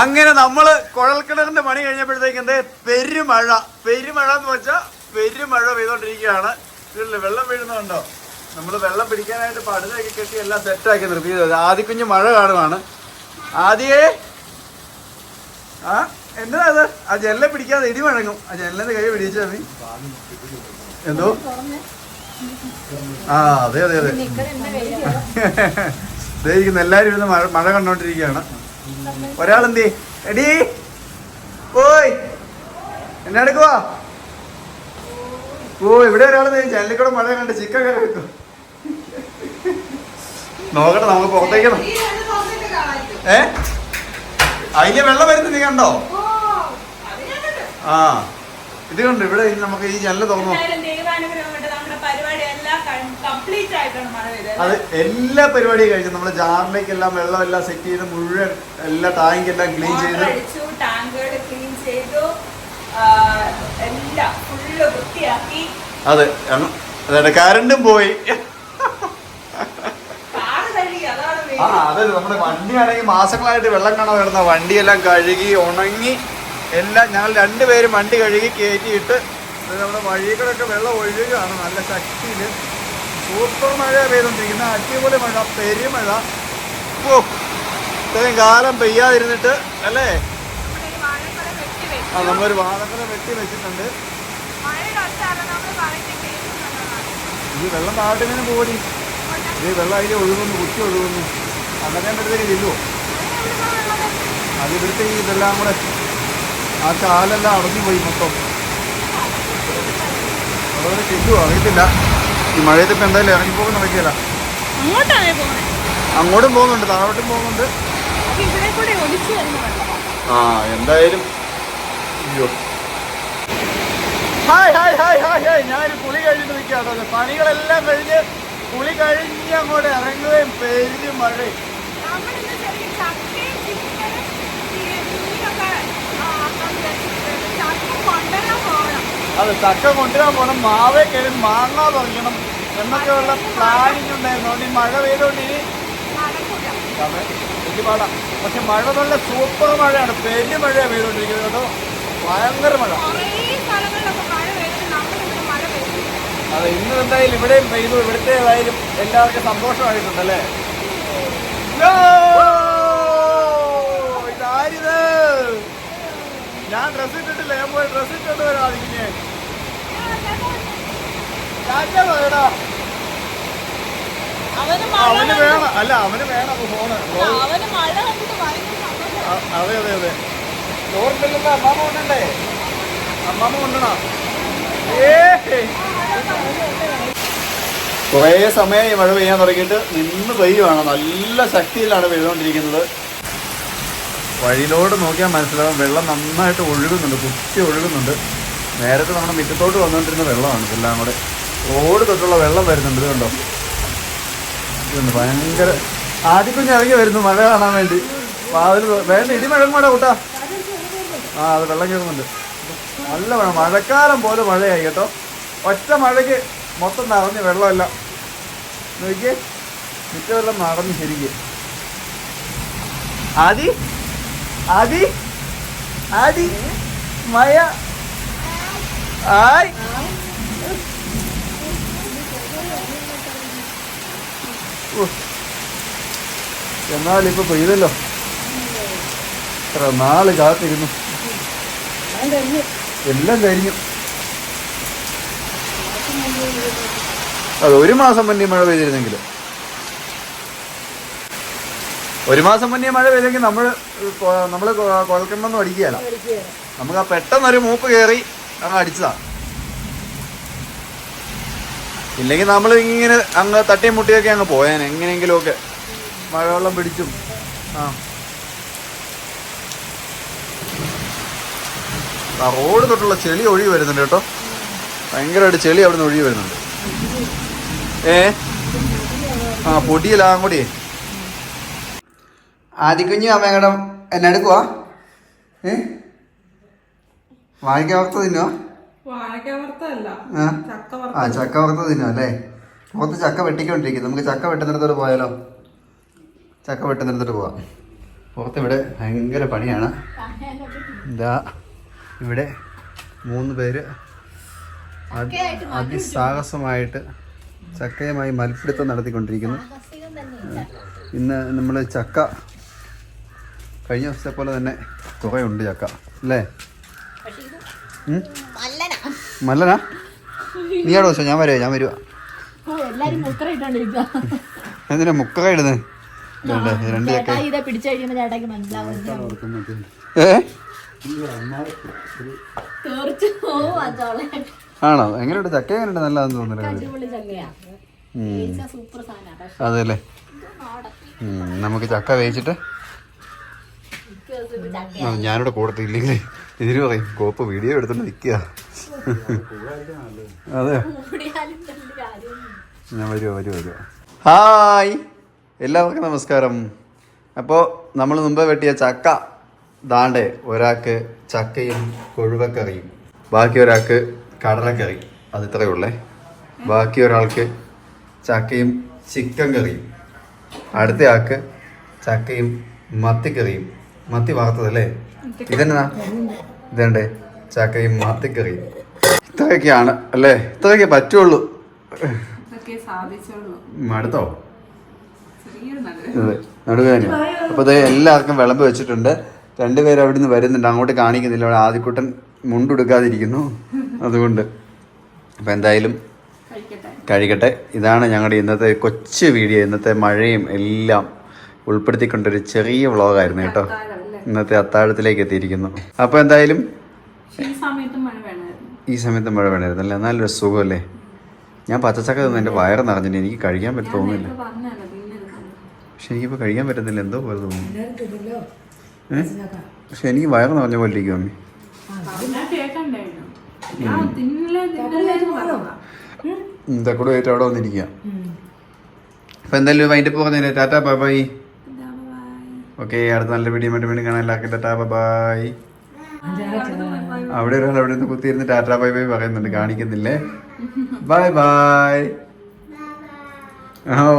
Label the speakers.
Speaker 1: അങ്ങനെ നമ്മൾ കുഴൽക്കിണറിന്റെ പണി കഴിഞ്ഞപ്പോഴത്തേക്ക് എന്തേ പെരുമഴ. പെരുമഴ എന്ന് വെച്ചാൽ പെരുമഴ പെയ്തോണ്ടിരിക്കുകയാണ്. ഇതില്ലേ വെള്ളം വീഴുന്നുണ്ടോ? നമ്മൾ വെള്ളം പിടിക്കാനായിട്ട് പടുതൊക്കെ കെട്ടി എല്ലാം സെറ്റാക്കി നിർത്തിയത് ആദ്യക്കുഞ്ഞ് മഴ കാണുവാണ്. ആദ്യേ? ആ എന്താ അത്? ആ ജെല്ല പിടിക്കാതെ ഇടി വഴങ്ങും. ആ ജെല്ലിന്റെ കൈ പിടിച്ചാ നീ എന്തോ? ആ അതെ അതെ അതെ. എല്ലാരും ഇരുന്ന് മഴ മഴ കണ്ടോണ്ടിരിക്കുകയാണ്. ഒരാളെന്തേ? എടി ഓയ് എന്നെ എടുക്കുവാ. ഓ ഇവിടെ ഒരാൾ കൂടെ മഴ കണ്ട് ചിക്കൻ കറി വെക്കും. നോക്കട്ടെ നമുക്ക് പുറത്തേക്കണം ഏ? അതിന്റെ വെള്ളം വരുന്നത് നീ കണ്ടോ? ആ. ഇത് കണ്ടു? ഇവിടെ നമുക്ക് ഈ ജനൽ തുറന്നു അത് എല്ലാ പരിപാടിയും കഴിച്ചു. നമ്മൾ ജാറിലേക്ക് എല്ലാം വെള്ളം എല്ലാം സെറ്റ് ചെയ്ത് മുഴുവൻ എല്ലാ ടാങ്ക് എല്ലാം ക്ലീൻ ചെയ്ത്.
Speaker 2: ക്ലീൻ ചെയ്തു. എല്ലാം ഫുള്ള് വൃത്തിയാക്കി.
Speaker 1: അതെ അങ്ങ് അതെ കരണ്ടും പോയി. ആ അതെ നമ്മുടെ വണ്ടി ആണെങ്കിൽ മാസങ്ങളായിട്ട് വെള്ളം കാണാൻ വരുന്ന വണ്ടിയെല്ലാം കഴുകി ഉണങ്ങി എല്ലാം ഞങ്ങൾ രണ്ടുപേരും വണ്ടി കഴുകി കയറ്റിയിട്ട് നമ്മുടെ വഴികളൊക്കെ വെള്ളം ഒഴുകുകയാണ്. നല്ല ശക്തിയിൽ സൂപ്പർ മഴ പെയ്തുകൊണ്ടിരിക്കുന്ന അടിപൊളി മഴ പെരുമഴ ഓ ഇത്രയും കാലം പെയ്യാതിരുന്നിട്ട് അല്ലേ?
Speaker 2: വാഴക്കൊല
Speaker 1: ആ നമ്മളൊരു വാഴക്കര വെട്ടി വെച്ചിട്ടുണ്ട്. ഈ വെള്ളം താഴ്ത്തിങ്ങനെ പോടി ഈ വെള്ളം അതിൽ ഒഴുകുന്നു കുത്തി ഒഴുകുന്നു. അങ്ങനെ അടുത്തേക്ക് ചെല്ലുമോ അതിവിടുത്തെ ഈ ഇതെല്ലാം കൂടെ ആ ചാലെല്ലാം അടഞ്ഞു പോയി മൊത്തം അതുപോലെ ചെല്ലുമോ അറിയത്തില്ല. ഈ മഴയത്ത് ഇപ്പം എന്തായാലും ഇറങ്ങിപ്പോകുന്ന പോകുന്ന
Speaker 2: അങ്ങോട്ടാണ് പോകുന്നത്
Speaker 1: അങ്ങോട്ടും പോകുന്നുണ്ട് താഴോട്ടും പോകുന്നുണ്ട്. ആ എന്തായാലും അയ്യോ. Hi hi hi hi hi. ഞാൻ കുളി കഴിഞ്ഞിട്ട് നിൽക്കാട്ടോ പണികളെല്ലാം കഴിഞ്ഞ് കുളി കഴിഞ്ഞ് അങ്ങോട്ട് ഇറങ്ങുകയും പെരിഞ്ഞ് മഴയും
Speaker 2: നമ്മളിന്ന് ചെറിയ ചക്കയും ചിക്കനും ഈ മീനൊക്കെ ആ, ആക്കാൻ വിചാരിച്ചിട്ടുണ്ട്. ചക്ക കൊണ്ടുവരാൻ പോകണം
Speaker 1: അത് ചക്ക കൊണ്ടുവരാൻ പോകണം മാവേ കയറി മാങ്ങ തുടങ്ങണം എന്നൊക്കെയുള്ള പ്ലാനിങ് ഉണ്ടായിരുന്നു അതുകൊണ്ട് ഈ മഴ പെയ്തോണ്ട് ഇനി എനിക്ക് പാടാം. പക്ഷെ മഴ നല്ല സൂപ്പർ മഴയാണ്. പെരു മഴയാണ് പെയ്തുകൊണ്ടിരിക്കുന്നത് കേട്ടോ. ഭയങ്കര മഴ. അതെ ഇന്ന് എന്തായാലും ഇവിടെയും പെയ്തു. ഇവിടുത്തെ ഏതായാലും എല്ലാവർക്കും സന്തോഷമായിട്ടുണ്ടല്ലേ! ഇതാരിത്? ഞാൻ ഡ്രസ് ഇട്ടിട്ടില്ല ഞാൻ പോയി ഡ്രസ് ഇട്ടിട്ട് വരാം അതിങ്ങനെ
Speaker 2: അവന്
Speaker 1: വേണം. അല്ല അവന് വേണം ഫോണ് അതെ അതെ അതെ. ചോറിട്ടില്ലല്ലോ അമ്മാമ കൊണ്ടണ്ടേ? അമ്മാമ കൊണ്ടണോ? കുറേ സമയം മഴ പെയ്യാൻ തുടങ്ങിയിട്ട് നിന്ന് പെയ്യുവാണ്. നല്ല ശക്തിയിലാണ് പെയ്തുകൊണ്ടിരിക്കുന്നത്. വഴിയിലോട്ട് നോക്കിയാൽ മനസ്സിലാവും. വെള്ളം നന്നായിട്ട് ഒഴുകുന്നുണ്ട്. കുത്തി ഒഴുകുന്നുണ്ട്. നേരത്തെ നമ്മുടെ മുറ്റത്തോട്ട് വന്നുകൊണ്ടിരുന്ന വെള്ളമാണ്. ഇതെല്ലാം കൂടെ റോഡ് തൊട്ടുള്ള വെള്ളം വരുന്നുണ്ട്. ഇതുകൊണ്ടോ കണ്ടോ? ഇതുണ്ട്. ഭയങ്കര ആദ്യക്കുഞ്ഞ് ഇറങ്ങി വരുന്നു മഴ കാണാൻ വേണ്ടി. വാതിൽ വേണ്ട മഴ കൂടെ കൂട്ടാ. ആ അത് വെള്ളം കയറുന്നുണ്ട് നല്ല മഴ. മഴക്കാലം പോലെ മഴയായി കേട്ടോ. ഒറ്റ മഴയ്ക്ക് മൊത്തം നിറഞ്ഞ് വെള്ളമല്ല. നോക്കിയേ. മിറ്റ വെള്ളം നടന്നു ശരിക്ക് ആദി? ആദി ആദി മായ ആയ്. ഉഫ്. എന്നാലും ഇപ്പൊ പെയ്തല്ലോ. എത്ര നാൾ കാത്തിരുന്നു. എല്ലാം കഴിഞ്ഞു. അത് ഒരു മാസം മുന്നേ മഴ പെയ്തിരുന്നെങ്കിൽ ഒരു മാസം മുന്നേ മഴ പെയ്തെങ്കിൽ നമ്മൾ നമ്മൾ കുഴക്കണമെന്നും അടിക്കുകയല്ല. നമുക്ക് ആ പെട്ടെന്നൊരു മൂപ്പ് കയറി അങ്ങ് അടിച്ചതാ. ഇല്ലെങ്കിൽ നമ്മൾ ഇങ്ങനെ അങ്ങ് തട്ടിയും മുട്ടിയൊക്കെ അങ്ങ് പോയാൻ എങ്ങനെയെങ്കിലുമൊക്കെ. മഴവെള്ളം പിടിച്ചും. ആ. റോഡ് തൊട്ടുള്ള ചെളി ഒഴുകി വരുന്നുണ്ട് കേട്ടോ. ഭയങ്കരമായിട്ട് ചെളി അവിടെ നിന്ന് ഒഴുകി വരുന്നുണ്ട്. ഏ? ആ പൊടിയിലാ കൂടി ആദിക്കുഞ്ഞു അമ്മയുടെ എന്നെ എടുക്കുവാ? ഏ? വാഴയ്ക്ക വറുത്ത
Speaker 2: തിന്നോ
Speaker 1: ആ.
Speaker 2: ചക്ക
Speaker 1: വറുത്ത തിന്നോ അല്ലേ? പുറത്ത് ചക്ക വെട്ടിക്കൊണ്ടിരിക്കും നമുക്ക് ചക്ക വെട്ടുന്നിടത്തോട്ട് പോയാലോ? ചക്ക വെട്ടുന്നിടത്തോട്ട് പോവാം. പുറത്ത് ഇവിടെ ഭയങ്കര പണിയാണ്. ഇതാ ഇവിടെ മൂന്ന് പേര് അതി- അതിസാഹസമായിട്ട് ചക്കയുമായി മൽപ്പിടുത്തം നടത്തിക്കൊണ്ടിരിക്കുന്നു. ഇന്ന് നമ്മൾ ചക്ക കഴിഞ്ഞ ദിവസത്തെ പോലെ തന്നെ കുറേ ഉണ്ട് ചക്ക അല്ലേ? മല്ലനാ? നീ ആടോ ദിവസം ഞാൻ വരുവാ. ഞാൻ വരുവാ എന്തിനാ മുക്ക ഇടുന്നത് രണ്ട് ചക്ക. ആണോ? എങ്ങനെയുണ്ട്? ചക്ക എങ്ങനെയുണ്ട്? നല്ലതെന്ന് തോന്നുന്നില്ല
Speaker 3: അതെ. അല്ലേ
Speaker 1: ഉം.
Speaker 3: സൂപ്പർ സാധന. പക്ഷെ
Speaker 1: അതെല്ലേ? നമുക്ക് ചക്ക വേവിച്ചിട്ട് ആ, ഞാനിവിടെ കൂടത്തില്ലെങ്കിൽ ഇതിന് പറയും കോപ്പ് വീഡിയോ എടുത്തോണ്ട് നിൽക്കുക അതെ. ഞാൻ വരുമോ വരുമോ വരുമോ ഹായ്! എല്ലാവർക്കും നമസ്കാരം. അപ്പോൾ നമ്മൾ മുമ്പ് വെട്ടിയ ചക്ക. ദാണ്ടേ ഒരാൾക്ക് ചക്കയും കൊഴുവക്കറിയും. ബാക്കി ഒരാൾക്ക് കടലക്കറി അത് ഇത്രയേ ഉള്ളേ. ബാക്കി ഒരാൾക്ക് ചക്കയും ചിക്കൻ കറിയും. അടുത്ത ആൾക്ക് ചക്കയും മത്തിക്കറിയും. മത്തി വറുത്തതല്ലേ? ഇതെന്നാ? ഇതേണ്ടേ? ചക്കയും മത്തിക്കറിയും. ഇത്രയൊക്കെയാണ് അല്ലേ? ഇത്രയൊക്കെ പറ്റുള്ളൂ. മടുത്തോ നടുവേന അപ്പോൾ ഇത് എല്ലാവർക്കും വിളമ്പ് വെച്ചിട്ടുണ്ട്. രണ്ടുപേരും അവിടെ നിന്ന് വരുന്നുണ്ട്. അങ്ങോട്ട് കാണിക്കുന്നില്ല. അവിടെ ആദ്യക്കൂട്ടൻ മുണ്ടെടുക്കാതിരിക്കുന്നു. അതുകൊണ്ട്. അപ്പോൾ എന്തായാലും
Speaker 2: കഴിക്കട്ടെ.
Speaker 1: കഴിക്കട്ടെ. ഇതാണ് ഞങ്ങളുടെ ഇന്നത്തെ കൊച്ചു വീഡിയോ. ഇന്നത്തെ മഴയും എല്ലാം ഉൾപ്പെടുത്തിക്കൊണ്ടൊരു ചെറിയ വ്ളോഗായിരുന്നു കേട്ടോ. ഇന്നത്തെ അത്താഴത്തിലേക്ക് എത്തിയിരിക്കുന്നു. അപ്പോൾ എന്തായാലും
Speaker 2: ഈ സമയത്ത് മഴ വേണമായിരുന്നു.
Speaker 1: ഈ സമയത്ത് മഴ വേണമായിരുന്നു അല്ലേ? നല്ലൊരു സുഖമല്ലേ? ഞാൻ പച്ചച്ചക്ക തിന്ന് എന്റെ വയറ് നിറഞ്ഞിട്ട് എനിക്ക് കഴിക്കാൻ പറ്റും തോന്നുന്നില്ല. പക്ഷെ എനിക്കിപ്പോൾ കഴിക്കാൻ പറ്റുന്നില്ല. എന്തോ പോലെ തോന്നുന്നു? പക്ഷെ എനിക്ക് വയറ് നിറഞ്ഞ പോലെ ഇരിക്കും അമ്മി. ഇതൊക്കെ ആയിട്ട് അവിടെ വന്നിരിക്കുക അപ്പോൾ എന്തായാലും വൈൻഡപ്പ് പറഞ്ഞേ ടാറ്റാ ബൈ ബൈ. ഓക്കെ അടുത്ത നല്ല വീഡിയോ ആയിട്ട് വീണ്ടും കാണാൻ എല്ലാവർക്കും ടാറ്റാ ബൈ ബൈ. അവിടെ ഒരാൾ അവിടെ നിന്ന് കുത്തിയിരുന്ന് ടാറ്റാ ബൈ ബൈ പറയുന്നുണ്ട്. കാണിക്കുന്നില്ലേ? Bye bye. ഓ.